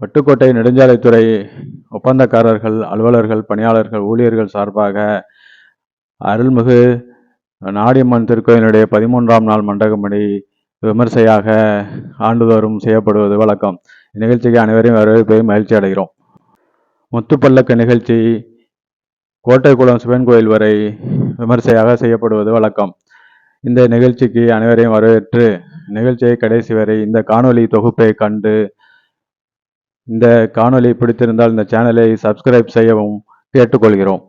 பட்டுக்கோட்டை நெடுஞ்சாலைத்துறை ஒப்பந்தக்காரர்கள் அலுவலர்கள் பணியாளர்கள் ஊழியர்கள் சார்பாக அருள்மிகு நாடியம்மன் திருக்கோயிலுடைய பதிமூன்றாம் நாள் மண்டகமணி விமர்சையாக ஆண்டுதோறும் செய்யப்படுவது வழக்கம். இந்நிகழ்ச்சிக்கு அனைவரையும் வரவேற்பை மகிழ்ச்சி அடைகிறோம். முத்துப்பல்லக்கு நிகழ்ச்சி கோட்டைக்குளம் சிவன் கோயில் வரை விமர்சையாக செய்யப்படுவது வழக்கம். இந்த நிகழ்ச்சிக்கு அனைவரையும் வரவேற்று நிகழ்ச்சியை கடைசி வரை இந்த காணொலி தொகுப்பை கண்டு இந்த காணொலி பிடித்திருந்தால் இந்த சேனலை சப்ஸ்கிரைப் செய்யவும் கேட்டுக்கொள்கிறோம்.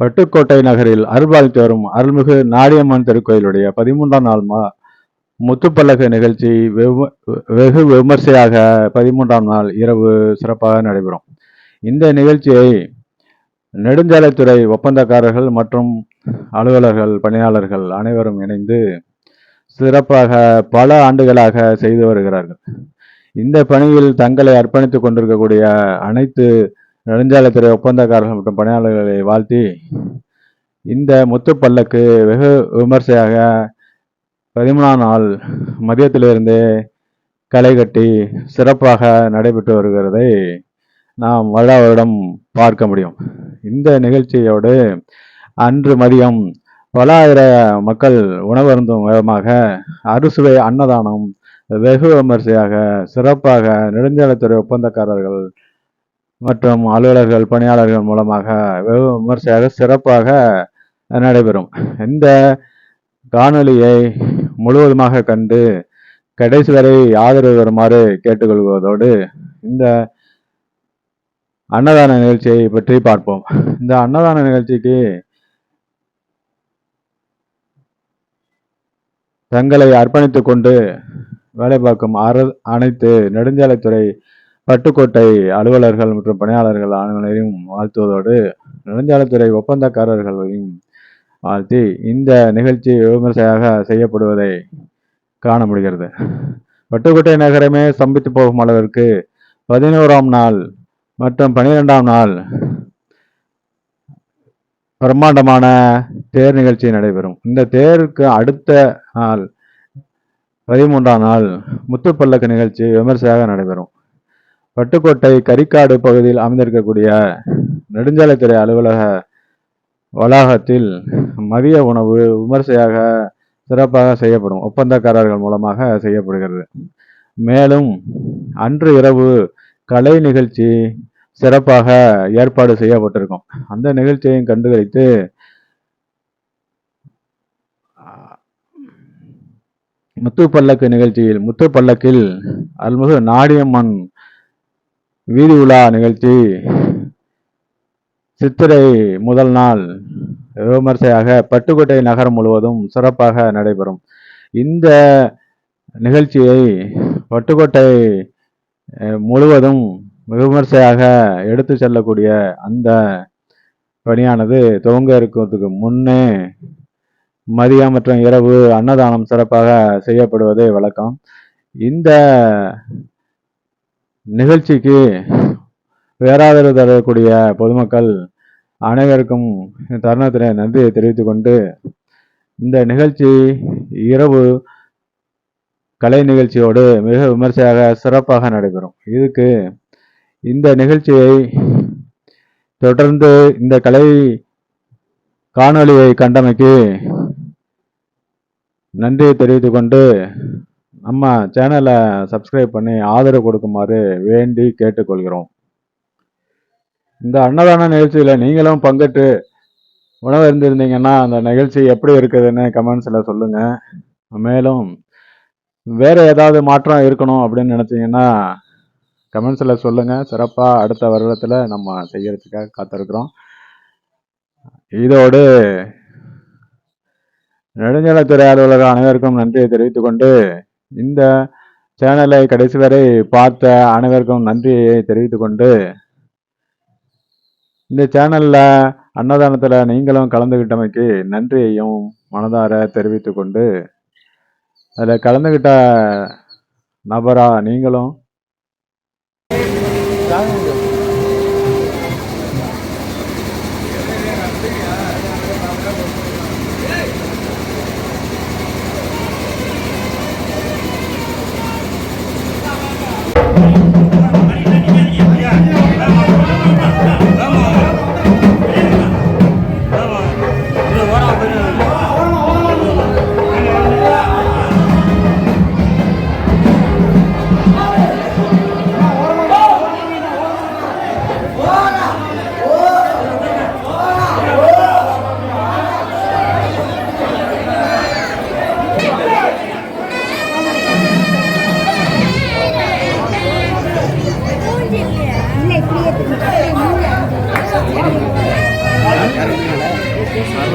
பட்டுக்கோட்டை நகரில் அருள்பாலித்து வரும் அருள்மிகு நாடியம்மன் திருக்கோயிலுடைய பதிமூன்றாம் நாள் மா முத்துப்பல்லக்கு நிகழ்ச்சி வெகு விமர்சையாக பதிமூன்றாம் நாள் இரவு சிறப்பாக நடைபெறும். இந்த நிகழ்ச்சியை நெடுஞ்சாலைத்துறை ஒப்பந்தக்காரர்கள் மற்றும் அலுவலர்கள் பணியாளர்கள் அனைவரும் இணைந்து சிறப்பாக பல ஆண்டுகளாக செய்து வருகிறார்கள். இந்த பணியில் தங்களை அர்ப்பணித்துக் கொண்டிருக்கக்கூடிய அனைத்து நெடுஞ்சாலைத்துறை ஒப்பந்தக்காரர்கள் மற்றும் பணியாளர்களை வாழ்த்தி இந்த முத்துப்பல்லக்கு வெகு விமர்சையாக பதிமூணாம் நாள் மதியத்திலிருந்தே களை கட்டி சிறப்பாக நடைபெற்று வருகிறதை நாம் வருடா வருடம் பார்க்க முடியும். இந்த நிகழ்ச்சியோடு அன்று மதியம் பல ஆயிர மக்கள் உணவருந்தும் விதமாக அறுசுவை அன்னதானம் வெகு விமர்சையாக சிறப்பாக நெடுஞ்சாலைத்துறை ஒப்பந்தக்காரர்கள் மற்றும் அலுவலர்கள் பணியாளர்கள் மூலமாக வெகு விமர்சையாக சிறப்பாக நடைபெறும். இந்த காணொலியை முழுவதுமாக கண்டு கடைசி வரை ஆதரவு வருமாறு கேட்டுக்கொள்வதோடு இந்த அன்னதான நிகழ்ச்சியை பற்றி பார்ப்போம். இந்த அன்னதான நிகழ்ச்சிக்கு தங்களை அர்ப்பணித்துக் கொண்டு வேலை பார்க்கும் அர அனைத்து நெடுஞ்சாலைத்துறை பட்டுக்கோட்டை அலுவலர்கள் மற்றும் பணியாளர்கள் அனைவரையும் வாழ்த்துவதோடு நெடுஞ்சாலைத்துறை ஒப்பந்தக்காரர்களையும் வாழ்த்தி இந்த நிகழ்ச்சி விமர்சையாக செய்யப்படுவதை காண முடிகிறது. பட்டுக்கோட்டை நகரமே ஸ்தம்பித்து போகும் அளவிற்கு பதினோராம் நாள் மற்றும் பனிரெண்டாம் நாள் பிரம்மாண்டமான தேர் நிகழ்ச்சி நடைபெறும். இந்த தேருக்கு அடுத்த நாள் பதிமூன்றாம் நாள் முத்துப்பல்லக்கு நிகழ்ச்சி விமர்சையாக நடைபெறும். பட்டுக்கோட்டை கரிக்காடு பகுதியில் அமைந்திருக்கக்கூடிய நெடுஞ்சாலைத்துறை அலுவலக வளாகத்தில் மதிய உணவு விமர்சையாக சிறப்பாக செய்யப்படும். ஒப்பந்தக்காரர்கள் மூலமாக செய்யப்படுகிறது. மேலும் அன்று இரவு கலை நிகழ்ச்சி சிறப்பாக ஏற்பாடு செய்யப்பட்டிருக்கும். அந்த நிகழ்ச்சியையும் கண்டுகளித்து முத்து பல்லக்கு நிகழ்ச்சியில் முத்து பல்லக்கில் அருள்மிகு நாடியம்மன் வீதி உலா நிகழ்ச்சி சித்திரை முதல் நாள் விமர்சையாக பட்டுக்கோட்டை நகரம் முழுவதும் சிறப்பாக நடைபெறும். இந்த நிகழ்ச்சியை பட்டுக்கோட்டை முழுவதும் விமர்சையாக எடுத்து செல்லக்கூடிய அந்த பணியானது துவங்க இருக்கிறதுக்கு முன்னே மதியம் மற்றும் இரவு அன்னதானம் சிறப்பாக செய்யப்படுவது வழக்கம். இந்த நிகழ்ச்சிக்கு பேராதரவு தரக்கூடிய பொதுமக்கள் அனைவருக்கும் தருணத்தினை நன்றியை தெரிவித்துக் கொண்டு இந்த நிகழ்ச்சி இரவு கலை நிகழ்ச்சியோடு மிக விமர்சையாக சிறப்பாக நடைபெறும். இதுக்கு இந்த நிகழ்ச்சியை தொடர்ந்து இந்த கலை காணொளியை கண்டமைக்கு நன்றியை தெரிவித்துக் கொண்டு நம்ம சேனலை சப்ஸ்கிரைப் பண்ணி ஆதரவு கொடுக்குமாறு வேண்டி கேட்டுக்கொள்கிறோம். இந்த அன்னதான நிகழ்ச்சியில் நீங்களும் பங்கேற்று உணவு இருந்திருந்தீங்கன்னா அந்த நிகழ்ச்சி எப்படி இருக்குதுன்னு கமெண்ட்ஸில் சொல்லுங்கள் மேலும் வேறு ஏதாவது மாற்றம் இருக்கணும் அப்படின்னு நினச்சிங்கன்னா கமெண்ட்ஸில் சொல்லுங்கள் சிறப்பாக அடுத்த வருடத்தில் நம்ம செய்கிறதுக்காக காத்திருக்கிறோம். இதோடு நெடுஞ்சலத்துறை அலுவலர் அனைவருக்கும் நன்றியை தெரிவித்துக் கொண்டு இந்த சேனலை கடைசி வரை பார்த்த அனைவருக்கும் நன்றியை தெரிவித்துக் கொண்டு இந்த சேனலில் அன்னதானத்தில் நீங்களும் கலந்துகிட்டமைக்கு நன்றியையும் மனதார தெரிவித்துக்கொண்டு அதில் கலந்துக்கிட்ட நபரா நீங்களும்?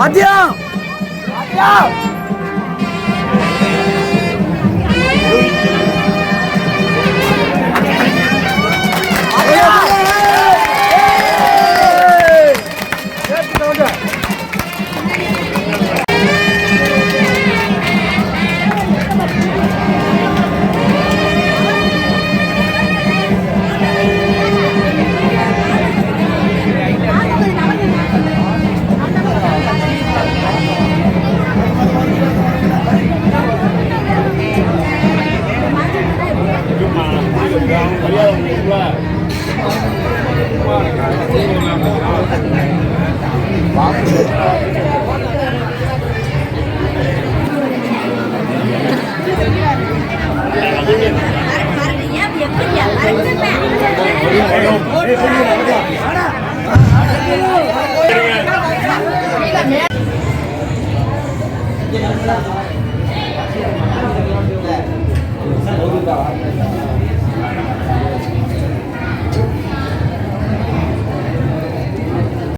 மதியம் மதியம் Yeah.